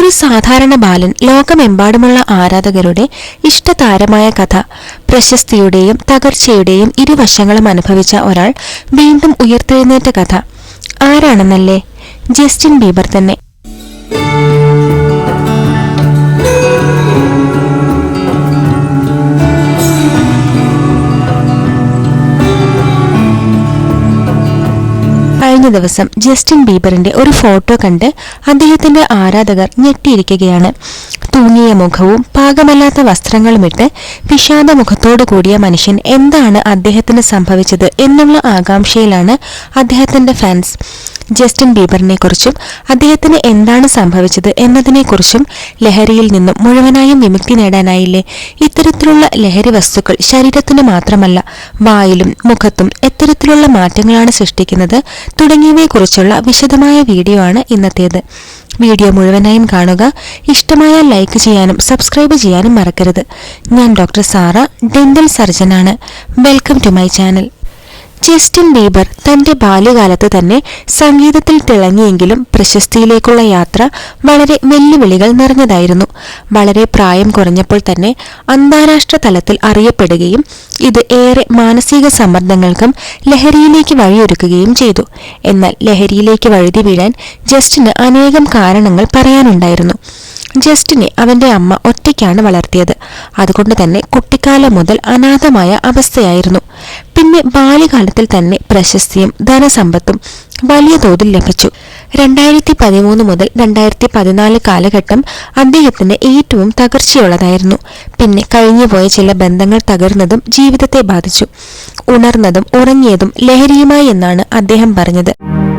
ഒരു സാധാരണ ബാലൻ ലോകമെമ്പാടുമുള്ള ആരാധകരുടെ ഇഷ്ടതാരമായ കഥ പ്രശസ്തിയുടെയും തകർച്ചയുടെയും ഇരുവശങ്ങളും അനുഭവിച്ച ഒരാൾ വീണ്ടും ഉയർത്തെഴുന്നേറ്റ കഥ. ആരാണെന്നല്ലേ? ജസ്റ്റിൻ ബീബർ തന്നെ. ദിവസം ജസ്റ്റിൻ ബീബറിന്റെ ഒരു ഫോട്ടോ കണ്ട് അദ്ദേഹത്തിന്റെ ആരാധകർ ഞെട്ടിയിരിക്കുകയാണ്. തൂങ്ങിയ മുഖവും പാകമല്ലാത്ത വസ്ത്രങ്ങളുമിട്ട് വിഷാദ മുഖത്തോടു കൂടിയ മനുഷ്യൻ എന്താണ് അദ്ദേഹത്തിന് സംഭവിച്ചത് എന്നുള്ള ആകാംക്ഷയിലാണ് അദ്ദേഹത്തിന്റെ ഫാൻസ് ജസ്റ്റിൻ ബീബറിനെ കുറിച്ചും അദ്ദേഹത്തിന് എന്താണ് സംഭവിച്ചത് എന്നതിനെക്കുറിച്ചും ലഹരിയിൽ നിന്നും മുഴുവനായും വിമുക്തി നേടാനായില്ലേ? ഇത്തരത്തിലുള്ള ലഹരി വസ്തുക്കൾ ശരീരത്തിന് മാത്രമല്ല വായിലും മുഖത്തും എത്തരത്തിലുള്ള മാറ്റങ്ങളാണ് സൃഷ്ടിക്കുന്നത് തുടങ്ങിയവയെക്കുറിച്ചുള്ള വിശദമായ വീഡിയോ ആണ് ഇന്നത്തേത്. വീഡിയോ മുഴുവനായും കാണുക. ഇഷ്ടമായാൽ ലൈക്ക് ചെയ്യാനും സബ്സ്ക്രൈബ് ചെയ്യാനും മറക്കരുത്. ഞാൻ doctor Sara dental സർജനാണ് welcome to my channel Justin Bieber തന്റെ ബാല്യകാലത്ത് തന്നെ സംഗീതത്തിൽ തിളങ്ങിയെങ്കിലും പ്രശസ്തിയിലേക്കുള്ള യാത്ര വളരെ വെല്ലുവിളികൾ നിറഞ്ഞതായിരുന്നു. വളരെ പ്രായം കുറഞ്ഞപ്പോൾ തന്നെ അന്താരാഷ്ട്ര തലത്തിൽ അറിയപ്പെടുകയും ഇത് ഏറെ മാനസിക സമ്മർദ്ദങ്ങൾക്കും ലഹരിയിലേക്ക് വഴിയൊരുക്കുകയും ചെയ്തു. എന്നാൽ ലഹരിയിലേക്ക് വഴുതി വീഴാൻ ജസ്റ്റിന് അനേകം കാരണങ്ങൾ പറയാനുണ്ടായിരുന്നു. ജസ്റ്റിനെ അവന്റെ അമ്മ ഒറ്റയ്ക്കാണ് വളർത്തിയത്. അതുകൊണ്ട് തന്നെ കുട്ടിക്കാലം മുതൽ അനാഥമായ അവസ്ഥയായിരുന്നു. പിന്നെ ബാല്യകാലത്തിൽ തന്നെ പ്രശസ്തിയും ധനസമ്പത്തും വലിയ തോതിൽ ലഭിച്ചു. രണ്ടായിരത്തി പതിമൂന്ന് മുതൽ രണ്ടായിരത്തി പതിനാല് കാലഘട്ടം അദ്ദേഹത്തിന് ഏറ്റവും തകർച്ചയുള്ളതായിരുന്നു. പിന്നെ കഴിഞ്ഞുപോയ ചില ബന്ധങ്ങൾ തകർന്നതും ജീവിതത്തെ ബാധിച്ചു. ഉണർന്നതും ഉറങ്ങിയതും ലഹരിയുമായി എന്നാണ് അദ്ദേഹം പറഞ്ഞത്.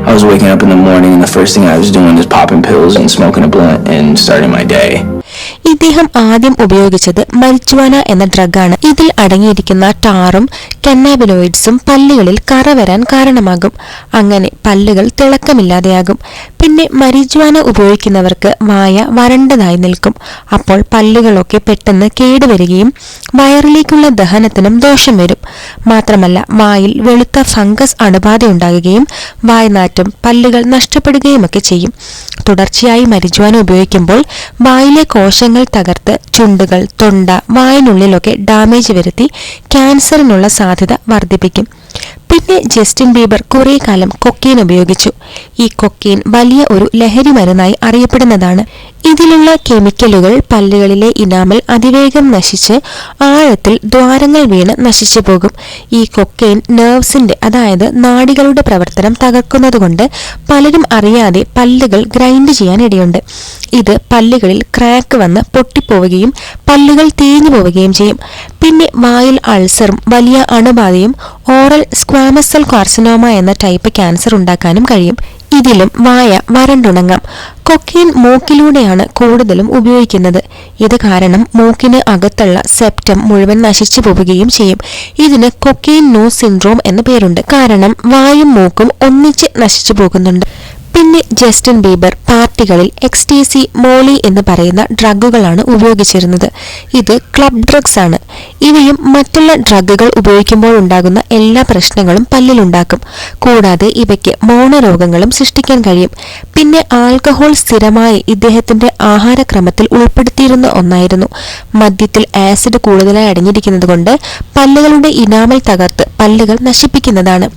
I was waking up in the morning and the first thing I was doing was popping pills and smoking a blunt and starting my day. ഇദ്ദേഹം ആദ്യം ഉപയോഗിച്ചത് മരിച്ചുവാന എന്ന ഡ്രഗാണ്. ഇതിൽ അടങ്ങിയിരിക്കുന്ന ടാറും കന്നാബിനോയിഡ്സും പല്ലുകളിൽ കറ വരാൻ കാരണമാകും. അങ്ങനെ പല്ലുകൾ തിളക്കമില്ലാതെയാകും. പിന്നെ മരിജുവാന ഉപയോഗിക്കുന്നവർക്ക് വായ വരണ്ടതായി നിൽക്കും. അപ്പോൾ പല്ലുകളൊക്കെ പെട്ടെന്ന് കേടുവരികയും വയറിലേക്കുള്ള ദഹനത്തിനും ദോഷം വരും. മാത്രമല്ല വായിൽ വെളുത്ത ഫംഗസ് അണുബാധ ഉണ്ടാകുകയും വായ്നാറ്റം പല്ലുകൾ നഷ്ടപ്പെടുകയുമൊക്കെ ചെയ്യും. തുടർച്ചയായി മരിജുവാന ഉപയോഗിക്കുമ്പോൾ വായിലെ കോശങ്ങൾ തകർത്ത് ചുണ്ടുകൾ തൊണ്ട വായനുള്ളിലൊക്കെ ഡാമേജ് വരുത്തി ക്യാൻസറിനുള്ള സാധ്യത വർദ്ധിപ്പിക്കും. പിന്നെ ജസ്റ്റിൻ ബീബർ കുറേ കാലം കൊക്കീൻ ഉപയോഗിച്ചു. ഈ കൊക്കെയിൻ വലിയ ഒരു ലഹരി മരുന്നായി അറിയപ്പെടുന്നതാണ്. ഇതിലുള്ള കെമിക്കലുകൾ പല്ലുകളിലെ ഇനാമൽ അതിവേഗം നശിച്ച് ആഴത്തിൽ ദ്വാരങ്ങൾ വീണ് നശിച്ചു പോകും. ഈ കൊക്കെയിൻ നെർവ്സിന്റെ അതായത് നാടികളുടെ പ്രവർത്തനം തകർക്കുന്നതുകൊണ്ട് പലരും അറിയാതെ പല്ലുകൾ ഗ്രൈൻഡ് ചെയ്യാനിടയുണ്ട് ഇത് പല്ലുകളിൽ ക്രാക്ക് വന്ന് പൊട്ടിപ്പോവുകയും പല്ലുകൾ തേഞ്ഞു പോവുകയും ചെയ്യും. പിന്നെ വായിൽ അൾസറും വലിയ അണുബാധയും ഓറൽ സ്ക്വാമസൽ കാർസിനോമ എന്ന ടൈപ്പ് ക്യാൻസർ ഉണ്ടാക്കാനും കഴിയും. ഇതിലും വായ വരണ്ടുണങ്ങാം. കൊക്കെയിൻ മൂക്കിലൂടെയാണ് കൂടുതലും ഉപയോഗിക്കുന്നത്. ഇത് കാരണം മൂക്കിന് അകത്തുള്ള സെപ്റ്റം മുഴുവൻ നശിച്ചു പോവുകയും ചെയ്യും. ഇതിന് കൊക്കെയിൻ നോ സിൻഡ്രോം എന്ന പേരുണ്ട്. കാരണം വായും മൂക്കും ഒന്നിച്ച് നശിച്ചു പോകുന്നുണ്ട്. പിന്നെ ജസ്റ്റിൻ ബീബർ പാർട്ടികളിൽ എക്സ്റ്റേസി മോളി എന്ന് പറയുന്ന ഡ്രഗുകളാണ് ഉപയോഗിച്ചിരുന്നത്. ഇത് ക്ലബ് ഡ്രഗ്സ് ആണ്. ഇവയും മറ്റുള്ള ഡ്രഗുകൾ ഉപയോഗിക്കുമ്പോൾ ഉണ്ടാകുന്ന എല്ലാ പ്രശ്നങ്ങളും പല്ലിലുണ്ടാക്കും. കൂടാതെ ഇവയ്ക്ക് മോണരോഗങ്ങളും സൃഷ്ടിക്കാൻ കഴിയും. പിന്നെ ആൽക്കഹോൾ സ്ഥിരമായി ഇദ്ദേഹത്തിന്റെ ആഹാരക്രമത്തിൽ ഉൾപ്പെടുത്തിയിരുന്ന ഒന്നായിരുന്നു. മദ്യത്തിൽ ആസിഡ് കൂടുതലായി അടങ്ങിയിരിക്കുന്നത് കൊണ്ട് പല്ലുകളുടെ ഇനാമൽ തകർത്ത് പല്ലുകൾ നശിപ്പിക്കുന്നതാണ്.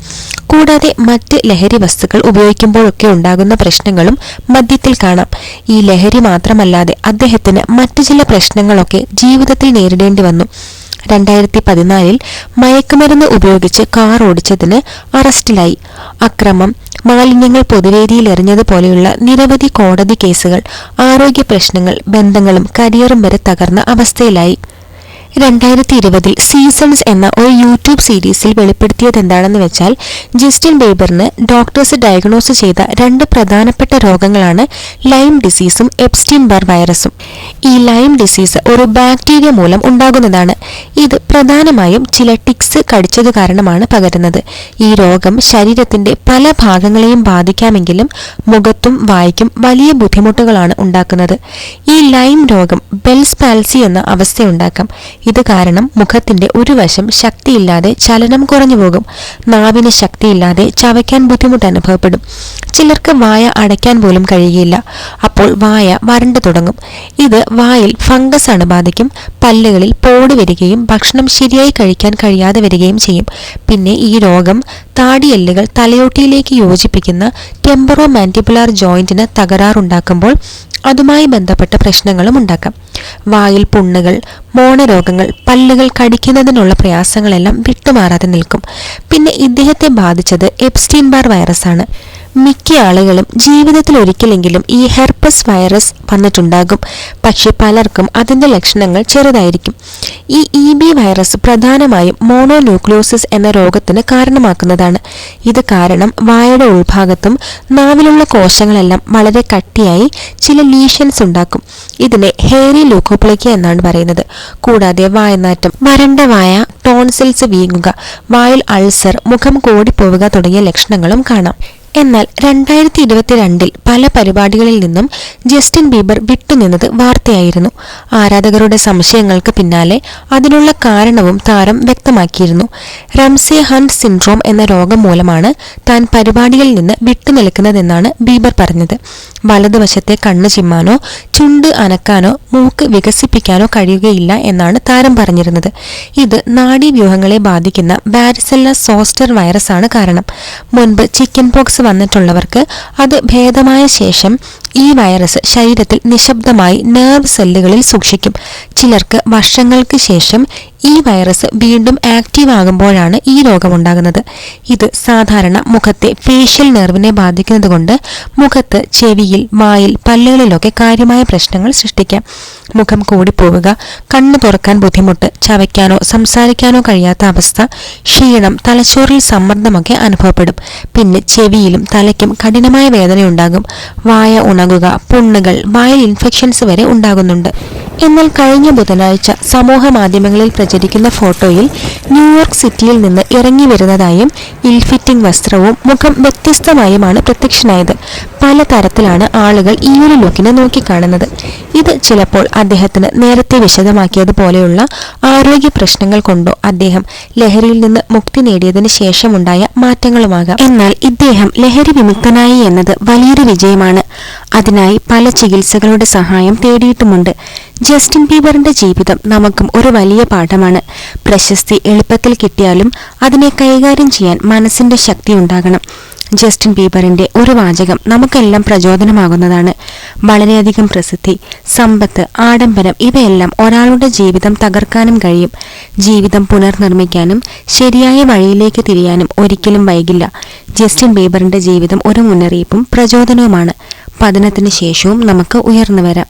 കൂടാതെ മറ്റ് ലഹരി വസ്തുക്കൾ ഉപയോഗിക്കുമ്പോഴൊക്കെ ഉണ്ടാകുന്ന പ്രശ്നങ്ങളും മദ്യത്തിൽ കാണാം. ഈ ലഹരി മാത്രമല്ലാതെ അദ്ദേഹത്തിന് മറ്റു ചില പ്രശ്നങ്ങളൊക്കെ ജീവിതത്തിൽ നേരിടേണ്ടി വന്നു. രണ്ടായിരത്തി പതിനാലിൽ മയക്കുമരുന്ന് ഉപയോഗിച്ച് കാർ ഓടിച്ചതിന് അറസ്റ്റിലായി. അക്രമം മാലിന്യങ്ങൾ പൊതുവേദിയിൽ എറിഞ്ഞതുപോലെയുള്ള നിരവധി കോടതി കേസുകൾ ആരോഗ്യ പ്രശ്നങ്ങൾ ബന്ധങ്ങളും കരിയറും വരെ തകർന്ന അവസ്ഥയിലായി. രണ്ടായിരത്തി ഇരുപതിൽ സീസൺസ് എന്ന ഒരു യൂട്യൂബ് സീരീസിൽ വെളിപ്പെടുത്തിയത് എന്താണെന്ന് വെച്ചാൽ ജസ്റ്റിൻ ബീബറിന് ഡോക്ടേഴ്സ് ഡയഗ്നോസ് ചെയ്ത രണ്ട് പ്രധാനപ്പെട്ട രോഗങ്ങളാണ് ലൈം ഡിസീസും എപ്സ്റ്റീൻ ബർ വൈറസും ഈ ലൈം ഡിസീസ് ഒരു ബാക്ടീരിയ മൂലം ഉണ്ടാകുന്നതാണ്. ഇത് പ്രധാനമായും ചില ടിക്സ് കടിച്ചത് കാരണമാണ് പകരുന്നത്. ഈ രോഗം ശരീരത്തിന്റെ പല ഭാഗങ്ങളെയും ബാധിക്കാമെങ്കിലും മുഖത്തും വായിക്കും വലിയ ബുദ്ധിമുട്ടുകളാണ് ഉണ്ടാക്കുന്നത്. ഈ ലൈം രോഗം ബെൽസ് പാൽസി എന്ന അവസ്ഥയുണ്ടാക്കാം. ഇത് കാരണം മുഖത്തിന്റെ ഒരു വശം ശക്തിയില്ലാതെ ചലനം കുറഞ്ഞു പോകും. നാവിന് ശക്തിയില്ലാതെ ചവയ്ക്കാൻ ബുദ്ധിമുട്ട് അനുഭവപ്പെടും. ചിലർക്ക് വായ അടയ്ക്കാൻ പോലും കഴിയുകയില്ല. അപ്പോൾ വായ വരണ്ടു തുടങ്ങും. ഇത് വായിൽ ഫംഗസ് അണുബാധയ്ക്കും പല്ലുകളിൽ പോട് വരികയും ഭക്ഷണം ശരിയായി കഴിക്കാൻ കഴിയാതെ വരികയും ചെയ്യും. പിന്നെ ഈ രോഗം താടിയെല്ലുകൾ തലയോട്ടിയിലേക്ക് യോജിപ്പിക്കുന്ന ടെമ്പറോ മാന്റിപ്പുലാർ ജോയിന്റിന് തകരാറുണ്ടാക്കുമ്പോൾ അതുമായി ബന്ധപ്പെട്ട പ്രശ്നങ്ങളും ഉണ്ടാക്കാം. വായിൽ പുണ്ണുകൾ മോണരോഗങ്ങൾ പല്ലുകൾ കടിക്കുന്നതിനുള്ള പ്രയാസങ്ങളെല്ലാം വിട്ടുമാറാതെ നിൽക്കും. പിന്നെ ഇദ്ദേഹത്തെ ബാധിച്ചത് എപ്സ്റ്റീൻ ബാർ വൈറസാണ് മിക്ക ആളുകളും ജീവിതത്തിൽ ഒരിക്കലെങ്കിലും ഈ ഹെർപ്പസ് വൈറസ് വന്നിട്ടുണ്ടാകും. പക്ഷെ പലർക്കും അതിന്റെ ലക്ഷണങ്ങൾ ചെറുതായിരിക്കും. ഈ ഇ ബി വൈറസ് പ്രധാനമായും മോണോന്യൂക്ലിയോസിസ് എന്ന രോഗത്തിന് കാരണമാക്കുന്നതാണ്. ഇത് കാരണം വായയുടെ ഉൾഭാഗത്തും നാവിലുള്ള കോശങ്ങളെല്ലാം വളരെ കട്ടിയായി ചില ലീഷൻസ് ഉണ്ടാക്കും. ഇതിനെ ഹെയറി ലൂക്കോപ്ലിക്ക എന്നാണ് പറയുന്നത്. കൂടാതെ വായനാറ്റം വരണ്ട വായ ടോൺസിൽസ് വീങ്ങുക വായിൽ അൾസർ മുഖം കോടിപ്പോവുക തുടങ്ങിയ ലക്ഷണങ്ങളും കാണാം. എന്നാൽ രണ്ടായിരത്തി ഇരുപത്തിരണ്ടിൽ പല പരിപാടികളിൽ നിന്നും ജസ്റ്റിൻ ബീബർ വിട്ടുനിന്നത് വാർത്തയായിരുന്നു. ആരാധകരുടെ സംശയങ്ങൾക്ക് പിന്നാലെ അതിനുള്ള കാരണവും താരം വ്യക്തമാക്കിയിരുന്നു. റംസെ ഹണ്ട് സിൻഡ്രോം എന്ന രോഗം മൂലമാണ് താൻ പരിപാടികളിൽ നിന്ന് വിട്ടുനിൽക്കുന്നതെന്നാണ് ബീബർ പറഞ്ഞത്. വലതുവശത്തെ കണ്ണ് ചിമ്മാനോ ചുണ്ട് അനക്കാനോ മൂക്ക് വികസിപ്പിക്കാനോ കഴിയുകയില്ല എന്നാണ് താരം പറഞ്ഞിരുന്നത്. ഇത് നാഡീവ്യൂഹങ്ങളെ ബാധിക്കുന്ന ബാരിസെല്ല സോസ്റ്റർ വൈറസാണ് കാരണം. മുൻപ് ചിക്കൻ പോക്സ് വന്നിട്ടുള്ളവർക്ക് അത് ഭേദമായ ശേഷം ഈ വൈറസ് ശരീരത്തിൽ നിശബ്ദമായി നെർവ് സെല്ലുകളിൽ സൂക്ഷിക്കും. ചിലർക്ക് വർഷങ്ങൾക്ക് ശേഷം ഈ വൈറസ് വീണ്ടും ആക്റ്റീവ് ആകുമ്പോഴാണ് ഈ രോഗമുണ്ടാകുന്നത്. ഇത് സാധാരണ മുഖത്തെ ഫേഷ്യൽ നെർവിനെ ബാധിക്കുന്നതുകൊണ്ട് മുഖത്ത് ചെവിയിൽ വായിൽ പല്ലുകളിലൊക്കെ കാര്യമായ പ്രശ്നങ്ങൾ സൃഷ്ടിക്കാം. മുഖം കൂടിപ്പോവുക കണ്ണു തുറക്കാൻ ബുദ്ധിമുട്ട് ചവയ്ക്കാനോ സംസാരിക്കാനോ കഴിയാത്ത അവസ്ഥ ക്ഷീണം തലച്ചോറിൽ സമ്മർദ്ദമൊക്കെ അനുഭവപ്പെടും. പിന്നെ ചെവിയിലും തലയ്ക്കും കഠിനമായ വേദനയുണ്ടാകും വായ ഉണങ്ങുക പുണ്ണുകൾ വായിൽ ഇൻഫെക്ഷൻസ് വരെ ഉണ്ടാകുന്നുണ്ട്. എന്നാൽ കഴിഞ്ഞ ബുധനാഴ്ച സമൂഹ മാധ്യമങ്ങളിൽ പ്രചരിക്കുന്ന ഫോട്ടോയിൽ ന്യൂയോർക്ക് സിറ്റിയിൽ നിന്ന് ഇറങ്ങി വരുന്നതായും ഇൽഫിറ്റിംഗ് വസ്ത്രവും മുഖം വ്യത്യസ്തമായുമാണ് പ്രത്യക്ഷനായത്. പല തരത്തിലാണ് ആളുകൾ ഈ ഒരു ലുക്കിനെ നോക്കിക്കാണുന്നത്. ഇത് ചിലപ്പോൾ അദ്ദേഹത്തിന് നേരത്തെ വിശദമാക്കിയതുപോലെയുള്ള ആരോഗ്യ പ്രശ്നങ്ങൾ കൊണ്ടോ അദ്ദേഹം ലഹരിയിൽ നിന്ന് മുക്തി നേടിയതിനു ശേഷമുണ്ടായ മാറ്റങ്ങളുമാകാം. എന്നാൽ ഇദ്ദേഹം ലഹരി വിമുക്തനായി എന്നത് വലിയൊരു വിജയമാണ്. അതിനായി പല ചികിത്സകളുടെ സഹായം തേടിയിട്ടുമുണ്ട്. ജസ്റ്റിൻ ബീബറിന്റെ ജീവിതം നമുക്കും ഒരു വലിയ പാഠമാണ്. പ്രശസ്തി എളുപ്പത്തിൽ കിട്ടിയാലും അതിനെ കൈകാര്യം ചെയ്യാൻ മനസ്സിന്റെ ശക്തി ഉണ്ടാകണം. ജസ്റ്റിൻ ബീബറിന്റെ ഒരു വാചകം നമുക്കെല്ലാം പ്രചോദനമാകുന്നതാണ്. വളരെയധികം പ്രസിദ്ധി സമ്പത്ത് ആഡംബരം ഇവയെല്ലാം ഒരാളുടെ ജീവിതം തകർക്കാനും കഴിയും. ജീവിതം പുനർനിർമ്മിക്കാനും ശരിയായ വഴിയിലേക്ക് തിരിയാനും ഒരിക്കലും വൈകില്ല. ജസ്റ്റിൻ ബീബറിന്റെ ജീവിതം ഒരു മുന്നറിയിപ്പും പ്രചോദനവുമാണ്. പതനത്തിന് ശേഷവും നമുക്ക് ഉയർന്നു വരാം.